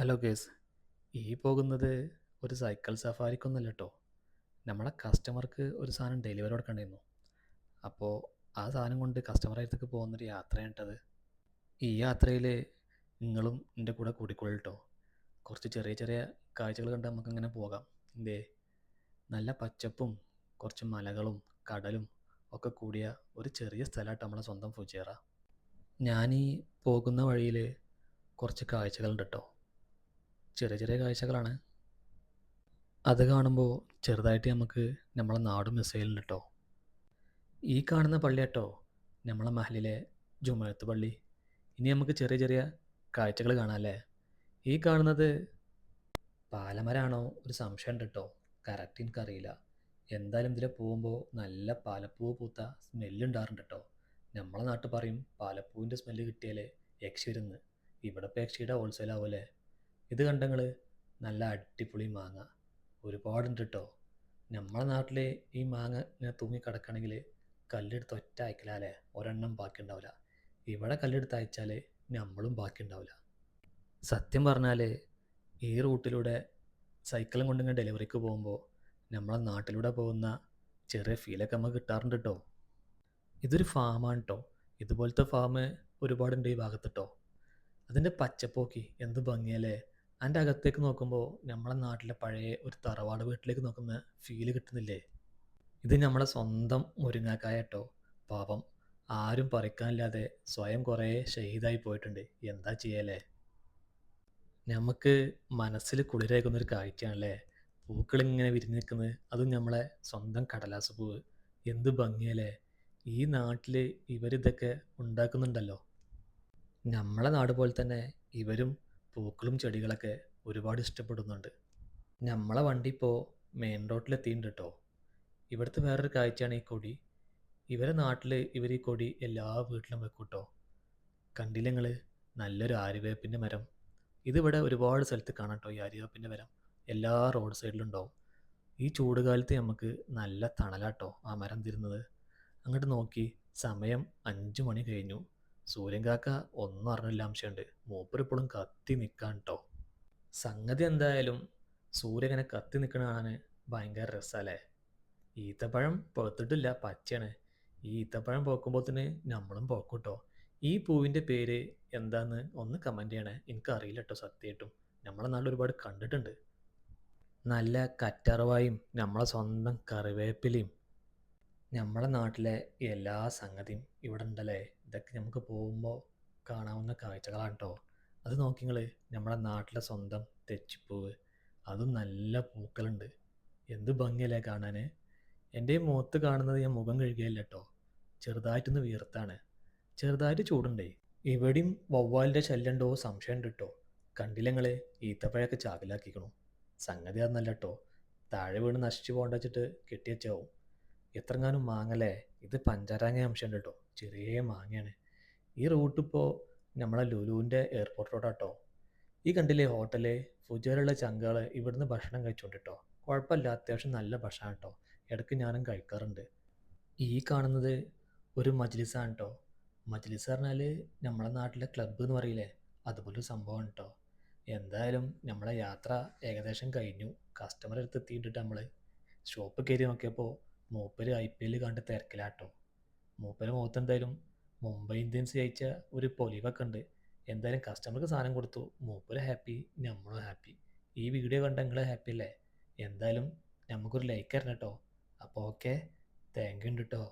Hello case ഈ പോകുന്നത് ഒരു സൈക്കിൾ സഫാരിക്കൊന്നുമല്ല കേട്ടോ നമ്മളെ കസ്റ്റമർക്ക് ഒരു സാധനം ഡെലിവറി കൊടുക്കണ്ടായിരുന്നു അപ്പോൾ ആ സാധനം കൊണ്ട് കസ്റ്റമറെ അടുത്തേക്ക് പോകുന്നൊരു യാത്രയാണ് ഈ യാത്രയിൽ നിങ്ങളും എന്റെ കൂടെ കൂടിക്കൊള്ളു കേട്ടോ കുറച്ച് ചെറിയ ചെറിയ കാഴ്ചകൾ കണ്ട് നമുക്കിങ്ങനെ പോകാം. എന്തേ നല്ല പച്ചപ്പും കുറച്ച് മലകളും കടലും ഒക്കെ കൂടിയ ഒരു ചെറിയ സ്ഥലമായിട്ട് നമ്മളെ സ്വന്തം ഫുജേറ. ഞാനീ പോകുന്ന വഴിയിൽ കുറച്ച് കാഴ്ചകളുണ്ട് കേട്ടോ. ചെറിയ ചെറിയ കാഴ്ചകളാണ്. അത് കാണുമ്പോൾ ചെറുതായിട്ട് നമുക്ക് നമ്മളെ നാടും മിസ് ചെയ്യലുണ്ട് കേട്ടോ ഈ കാണുന്ന പള്ളി കേട്ടോ നമ്മളെ മഹലിലെ ജുമഴത്ത് പള്ളി. ഇനി നമുക്ക് ചെറിയ ചെറിയ കാഴ്ചകൾ കാണാമല്ലേ ഈ കാണുന്നത് പാലമരാണോ? ഒരു സംശയം ഉണ്ട് കേട്ടോ കറക്റ്റ് എനിക്കറിയില്ല. എന്തായാലും ഇതിലെ പോകുമ്പോൾ നല്ല പാലപ്പൂവ് പൂത്ത സ്മെല്ലുണ്ടാറുണ്ട് കേട്ടോ നമ്മളെ നാട്ടിൽ പറയും പാലപ്പൂവിന്റെ സ്മെല്ല് കിട്ടിയാലേ യക്ഷി വരുന്ന്. ഇവിടെ ഇപ്പോൾ യക്ഷിയുടെ ഹോൾസെയിൽ ആവുമല്ലേ ഇത് കണ്ടങ്ങൾ നല്ല അടിപൊളി മാങ്ങ. ഒരുപാടുണ്ട് കേട്ടോ നമ്മളെ നാട്ടിൽ ഈ മാങ്ങ ഇങ്ങനെ തൂങ്ങി കിടക്കണമെങ്കിൽ കല്ലെടുത്ത് ഒറ്റ അയക്കലാലേ ഒരെണ്ണം ബാക്കി ഉണ്ടാവില്ല ഇവിടെ കല്ലെടുത്ത് അയച്ചാൽ നമ്മളും ബാക്കി ഉണ്ടാവില്ല സത്യം പറഞ്ഞാൽ ഈ റൂട്ടിലൂടെ സൈക്കിളും കൊണ്ട് കൊണ്ടിങ്ങനെ ഡെലിവറിക്ക് പോകുമ്പോൾ നമ്മളെ നാട്ടിലൂടെ പോകുന്ന ചെറിയ ഫീലൊക്കെ നമുക്ക് കിട്ടാറുണ്ട് കേട്ടോ ഇതൊരു ഫാമാണ് കേട്ടോ ഇതുപോലത്തെ ഫാം ഒരുപാടുണ്ട് ഈ ഭാഗത്ത് കേട്ടോ അതിന്റെ പച്ചപ്പോക്കി എന്ത് ഭംഗിയല്ലേ? അതിന്റെ അകത്തേക്ക് നോക്കുമ്പോൾ നമ്മളെ നാട്ടിലെ പഴയ ഒരു തറവാട് വീട്ടിലേക്ക് നോക്കുന്ന ഫീൽ കിട്ടുന്നില്ലേ? ഇത് നമ്മളെ സ്വന്തം മുരിങ്ങാക്കായ കേട്ടോ പാപം ആരും പറിക്കാനില്ലാതെ സ്വയം കുറേ ഷഹീദായി പോയിട്ടുണ്ട്. എന്താ ചെയ്യലേ? നമുക്ക് മനസ്സിൽ കുളിരേക്കുന്ന ഒരു കാഴ്ചയാണല്ലേ? പൂക്കളിങ്ങനെ വിരിഞ്ഞ് നിൽക്കുന്നത്. അതും നമ്മളെ സ്വന്തം കടലാസ് പൂവ്. എന്ത് ഭംഗിയല്ലേ? ഈ നാട്ടിൽ ഇവരിതൊക്കെ ഉണ്ടാക്കുന്നുണ്ടല്ലോ. നമ്മളെ നാട് പോലെ തന്നെ ഇവരും പൂക്കളും ചെടികളൊക്കെ ഒരുപാട് ഇഷ്ടപ്പെടുന്നുണ്ട്. നമ്മളെ വണ്ടി ഇപ്പോൾ മെയിൻ റോഡിലെത്തിയിട്ടുണ്ട് കേട്ടോ ഇവിടുത്തെ വേറൊരു കാഴ്ചയാണ് ഈ കൊടി. ഇവരെ നാട്ടിൽ ഇവർ ഈ കൊടി എല്ലാ വീട്ടിലും വെക്കും കേട്ടോ കണ്ടില്ല നിങ്ങൾ നല്ലൊരു ആര്യവേപ്പിന്റെ മരം. ഇതിവിടെ ഒരുപാട് സ്ഥലത്ത് കാണാം കേട്ടോ ഈ ആര്യവേപ്പിന്റെ മരം. എല്ലാ റോഡ് സൈഡിലും ഉണ്ടാവും. ഈ ചൂട് കാലത്ത് നമുക്ക് നല്ല തണലാട്ടോ ആ മരം തരുന്നത്. അങ്ങോട്ട് നോക്കി സമയം അഞ്ച് മണി കഴിഞ്ഞു. സൂര്യൻ കാക്ക ഒന്നും അറിഞ്ഞില്ല അംശമുണ്ട് മൂപ്പർ ഇപ്പോഴും കത്തി നിൽക്കാൻ കേട്ടോ സംഗതി എന്തായാലും സൂര്യൻ ഇങ്ങനെ കത്തി നിൽക്കണ കാണാൻ ഭയങ്കര രസമല്ലേ ഈത്തപ്പഴം പഴുത്തിട്ടില്ല പച്ചയാണ്. ഈ ഈത്തപ്പഴം പോക്കുമ്പോൾ തന്നെ നമ്മളും പോക്കും കേട്ടോ ഈ പൂവിന്റെ പേര് എന്താന്ന് ഒന്ന് കമന്റ് ചെയ്യണേ. എനിക്ക് അറിയില്ല കേട്ടോ സത്യമായിട്ടും. നമ്മളെ നാട്ടിൽ ഒരുപാട് കണ്ടിട്ടുണ്ട്. നല്ല കറ്ററവായും നമ്മളെ സ്വന്തം കറിവേപ്പിലയും നമ്മളെ നാട്ടിലെ എല്ലാ സംഗതിയും ഇവിടെ ഉണ്ടല്ലേ ഇതൊക്കെ നമുക്ക് പോകുമ്പോൾ കാണാവുന്ന കാഴ്ചകളാണ് കേട്ടോ അത് നോക്കി നിങ്ങൾ നമ്മളെ നാട്ടിലെ സ്വന്തം തെച്ചിപ്പൂവ്. അതും നല്ല പൂക്കളുണ്ട്. എന്ത് ഭംഗിയല്ലേ കാണാൻ എന്റെ മുഖത്ത് കാണുന്നത് ഞാൻ മുഖം കഴുകിയല്ല കേട്ടോ ചെറുതായിട്ടൊന്ന് വീർത്താണ്. ചെറുതായിട്ട് ചൂടുണ്ടേ. ഇവിടെയും വവ്വാലിന്റെ ശല്യമുണ്ടോ? സംശയമുണ്ട് കേട്ടോ കണ്ടില്ലങ്ങൾ ഈത്തപ്പഴമൊക്കെ ചാക്കിലാക്കിക്കണു. സംഗതി അതൊന്നല്ല കേട്ടോ താഴെ വീണ് നശിച്ചു പോകണ്ട വെച്ചിട്ട് കെട്ടിയച്ചാവും എത്രങ്ങാനും മാങ്ങല്ലേ? ഇത് പഞ്ചാരാങ്ങ അംശമുണ്ട് കേട്ടോ ചെറിയ മാങ്ങയാണ്. ഈ റൂട്ട് ഇപ്പോൾ നമ്മളെ ലുലുവിന്റെ എയർപോർട്ട് റോഡാട്ടോ ഈ കണ്ടില്ലേ ഹോട്ടൽ ഫുജയിലുള്ള ചങ്കകൾ ഇവിടുന്ന് ഭക്ഷണം കഴിച്ചുകൊണ്ട് കേട്ടോ കുഴപ്പമില്ല അത്യാവശ്യം നല്ല ഭക്ഷണം കേട്ടോ ഇടയ്ക്ക് ഞാനും കഴിക്കാറുണ്ട്. ഈ കാണുന്നത് ഒരു മജ്ലിസാണ് കേട്ടോ മജ്ലിസ് പറഞ്ഞാൽ നമ്മളെ നാട്ടിലെ ക്ലബ്ബ് എന്ന് പറയില്ലേ? അതുപോലൊരു സംഭവമാണ് കേട്ടോ എന്തായാലും നമ്മളെ യാത്ര ഏകദേശം കഴിഞ്ഞു. കസ്റ്റമർ അടുത്ത് എത്തിയിട്ടിട്ട് നമ്മൾ ഷോപ്പ് കയറി നോക്കിയപ്പോൾ മൂപ്പര് ഐ പി എൽ കണ്ട് തിരക്കിലാട്ടോ. മൂപ്പര് മുഖത്ത് എന്തായാലും മുംബൈ ഇന്ത്യൻസ് ജയിച്ച ഒരു പൊലിവൊക്കെ ഉണ്ട്. എന്തായാലും കസ്റ്റമർക്ക് സാധനം കൊടുത്തു. മൂപ്പര് ഹാപ്പി നമ്മളും ഹാപ്പി ഈ വീഡിയോ കണ്ട നിങ്ങൾ ഹാപ്പി അല്ലേ? എന്തായാലും നമുക്കൊരു ലൈക്ക് തരണം കേട്ടോ അപ്പോൾ ഓക്കെ താങ്ക് യു ഉണ്ട് കേട്ടോ